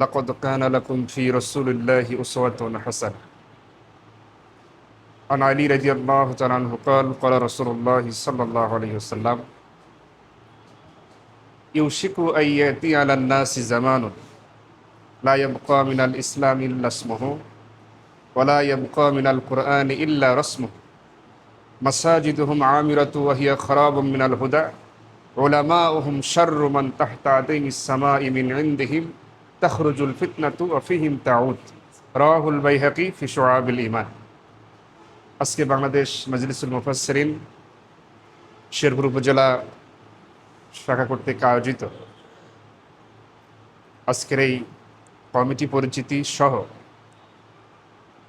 لقد كان لكم في رسول الله أسوة حسنة. عن علي رضي الله تعالى عنه قال قال رسول الله صلى الله عليه وسلم يوشك أن يأتي على الناس زمان لا يبقى من الإسلام إلا اسمه ولا يبقى من القرآن إلا رسمه. مساجدهم عامرة وهي خراب من الهدى علماؤهم شر من تحت عدين السماء من عندهم তখরুজুল ফিতনাতু অফিহিম তাউদ রাহুল বাইহাকি ফিশোয়াবিল ইমান আজকে বাংলাদেশ মজলিসুল মুফাসরিন শেরপুর উপজেলা শাখা করতে আয়োজিত আজকের এই কমিটি পরিচিতি সহ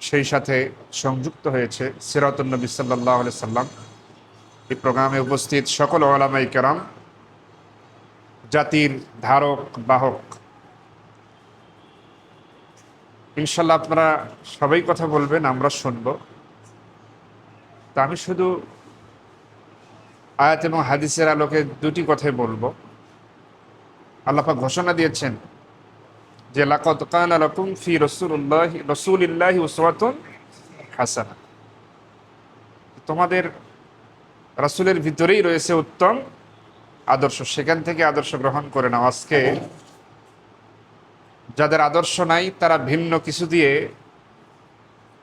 সেই সাথে সংযুক্ত হয়েছে সিরাতুল্নবী সাল্লাহ সাল্লাম। এই প্রোগ্রামে উপস্থিত সকল ওলামাই কেরাম, জাতির ধারক, বাহক ইনশাল্লাহ আপনারা সবাই কথা বলবেন, আমরা শুনব। তা আমি শুধু আয়াত এবং হাদিসের আলোকে দুটি কথাই বলব। আল্লাপা ঘোষণা দিয়েছেন যে লাকত কান ফি রসুল্লাহ রসুলিল্লাহি উসওয়াতুন হাসানা। তোমাদের রাসূলের ভিতরেই রয়েছে উত্তম আদর্শ। সেখান থেকে আদর্শ গ্রহণ করে নাও। আজকে যাদের আদর্শ নাই, তারা ভিন্ন কিছু দিয়ে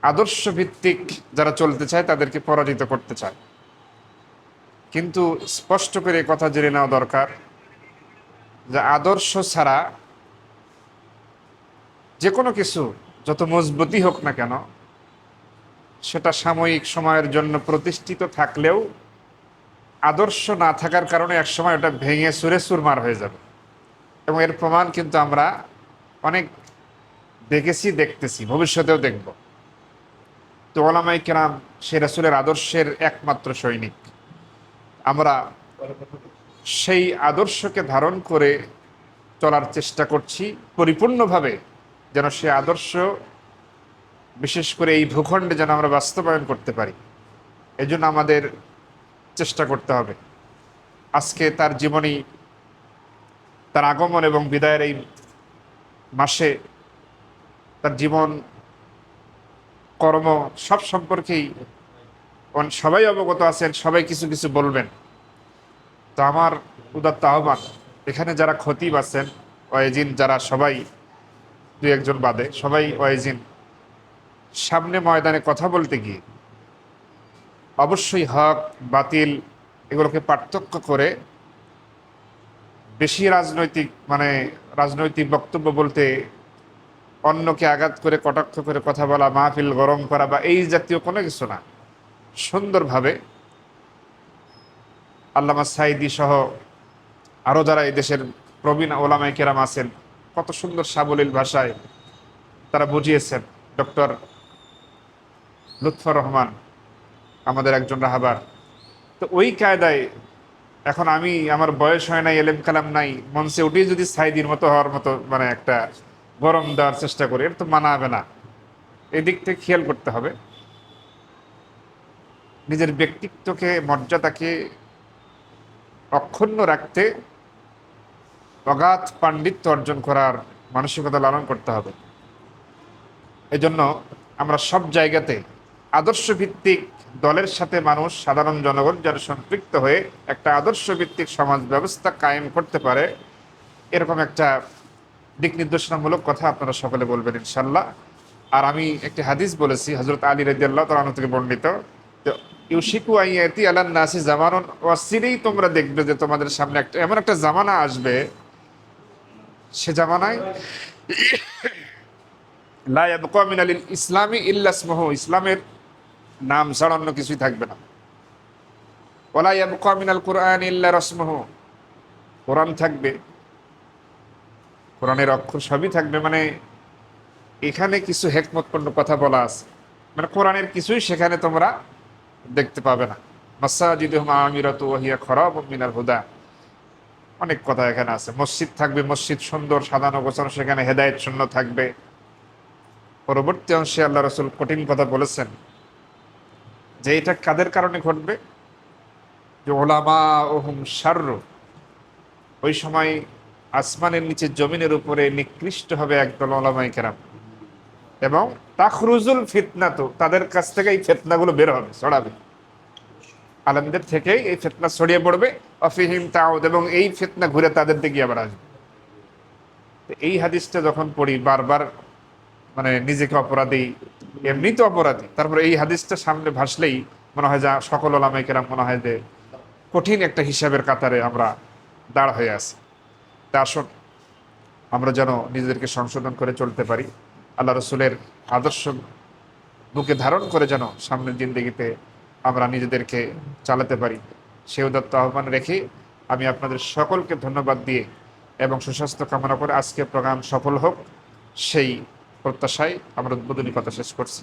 আদর্শ ভিত্তিক যারা চলতে চায়, তাদেরকে পরাজিত করতে চায়। কিন্তু স্পষ্ট করে কথা জেনে নেওয়া দরকার যে আদর্শ ছাড়া যে কোনো কিছু, যত মজবুতি হোক না কেন, সেটা সাময়িক সময়ের জন্য প্রতিষ্ঠিত থাকলেও আদর্শ না থাকার কারণে এক সময় ওটা ভেঙে সুরে সুরমার হয়ে যাবে। এবং এর প্রমাণ কিন্তু আমরা অনেক দেখেছি, দেখতেছি, ভবিষ্যতেও দেখব। তো ওলামাই কেরাম, সে রাসুলের আদর্শের একমাত্র সৈনিক। আমরা সেই আদর্শকে ধারণ করে চলার চেষ্টা করছি, পরিপূর্ণভাবে যেন সে আদর্শ, বিশেষ করে এই ভূখণ্ডে যেন আমরা বাস্তবায়ন করতে পারি। এজন্য আমাদের চেষ্টা করতে হবে। আজকে তার জীবনী, তার আগমন এবং বিদায়ের এই মাসে তার জীবন, কর্ম সব সম্পর্কেই সবাই অবগত আছেন, সবাই কিছু কিছু বলবেন। তো আমার উদাত্ত আহ্বান, এখানে যারা খতিব আছেন ওয়েজিন যারা সবাই দু একজন বাদে, সবাই ওয়েজিন সামনে ময়দানে কথা বলতে গিয়ে অবশ্যই হক, বাতিল, এগুলোকে পার্থক্য করে বেশি রাজনৈতিক মানে রাজনৈতিক বক্তব্য বলতে অন্যকে আঘাত করে, কটাক্ষ করে কথা বলা, মাহফিল গরম করা বা এই জাতীয় কোনো কিছু না। সুন্দরভাবে আল্লামা সাইদি সহ আরও যারা এই দেশের প্রবীণ ওলামাই কেরাম আছেন, কত সুন্দর সাবলীল ভাষায় তারা বুঝিয়েছেন। ডক্টর লুৎফর রহমান, আমাদের একজন রাহাবার তো ওই কায়দায় এখন আমি, আমার বয়স হয় নাই, এলেম কালাম নাই, মঞ্চে উঠেই যদি সাইদির মতো হওয়ার মতো মানে একটা গরম দেওয়ার চেষ্টা করি, এটা তো মানা হবে না। এদিক থেকে খেয়াল করতে হবে। নিজের ব্যক্তিত্বকে, মর্যাদাকে অক্ষুণ্ণ রাখতে অগাধ পাণ্ডিত্য অর্জন করার মানসিকতা লালন করতে হবে। এজন্য আমরা সব জায়গাতে আদর্শ ভিত্তিক দলের সাথে মানুষ সাধারণ জনগণ যারা সম্পৃক্ত হয়ে একটা আদর্শ ভিত্তিক সমাজ ব্যবস্থা কায়েম করতে পারে, এরকম একটা দিক নির্দেশনামূলক কথা আপনারা সকলে বলবেন ইনশাল্লাহ। আর আমি একটি হাদিস বলেছি হজরত আলী রাজিয়াল্লাহ তালন থেকে বর্ণিত ইউশিকু আইয়াতি আল্লাহ নাসি জামানন অসিরেই তোমরা দেখবে যে তোমাদের সামনে একটা, এমন একটা জামানা আসবে, সে জামানায় লাইন ইসলামী ইল্লাসমহ ইসলামের নাম ছাড়া অন্য কিছুই থাকবে না। ওলাইয়াবকামিনাল কোরআন ইল্লা রসমহ। কোরআন থাকবে। কোরআনের অক্ষর সবই থাকবে। মানে এখানে কিছু হেকমতপূর্ণ কথা বলা আছে। মানে কোরআনের কিছুই সেখানে তোমরা দেখতে পাবে না। মাসাজিদ আমিরাত ওয়াহিয়া খরাব মিনাল হুদা। অনেক কথা এখানে আছে। মসজিদ থাকবে, মসজিদ সুন্দর, সাজানো গোছানো, সেখানে হেদায়ত শূন্য থাকবে। পরবর্তী অংশে আল্লাহ রসুল কঠিন কথা বলেছেন। যে এটা কাদের কারণে ঘটবে? যে ওলামা ওহুম সার্র ওই সময় আসমানের নিচে জমিনের উপরে নিকৃষ্ট হবে একদল ওলামাই কেরাম। এবং তাখরুজুল ফিতনা তো তাদের কাছ থেকে এই ফেতনাগুলো বের হবে, ছড়াবে। আলমদের থেকেই এই ফেতনা ছড়িয়ে পড়বে। অফিহিম তাউদ, এবং এই ফেতনা ঘুরে তাদের দিকে আবার আসবে। এই হাদিসটা যখন পড়ি, বারবার মানে নিজেকে অপরাধী এমনি তো অপরাধী। তারপরে এই হাদিসটা সামনে ভাসলেই মনে হয় যা সকল ওলামাইকেরাম মনে হয় যে কঠিন একটা হিসাবের কাতারে আমরা দাঁড় হয়ে আছি। তা আসুন, আমরা যেন নিজেদেরকে সংশোধন করে চলতে পারি। আল্লাহ রসুলের আদর্শ বুকে ধারণ করে যেন সামনের জিন্দগিতে আমরা নিজেদেরকে চালাতে পারি। সে উদাত্ত আহ্বান রেখে আমি আপনাদের সকলকে ধন্যবাদ দিয়ে এবং সুস্বাস্থ্য কামনা করে আজকে প্রোগ্রাম সফল হোক। সেই প্রত্যাশায় আমরা উদ্বোধনী কথা শেষ করছি।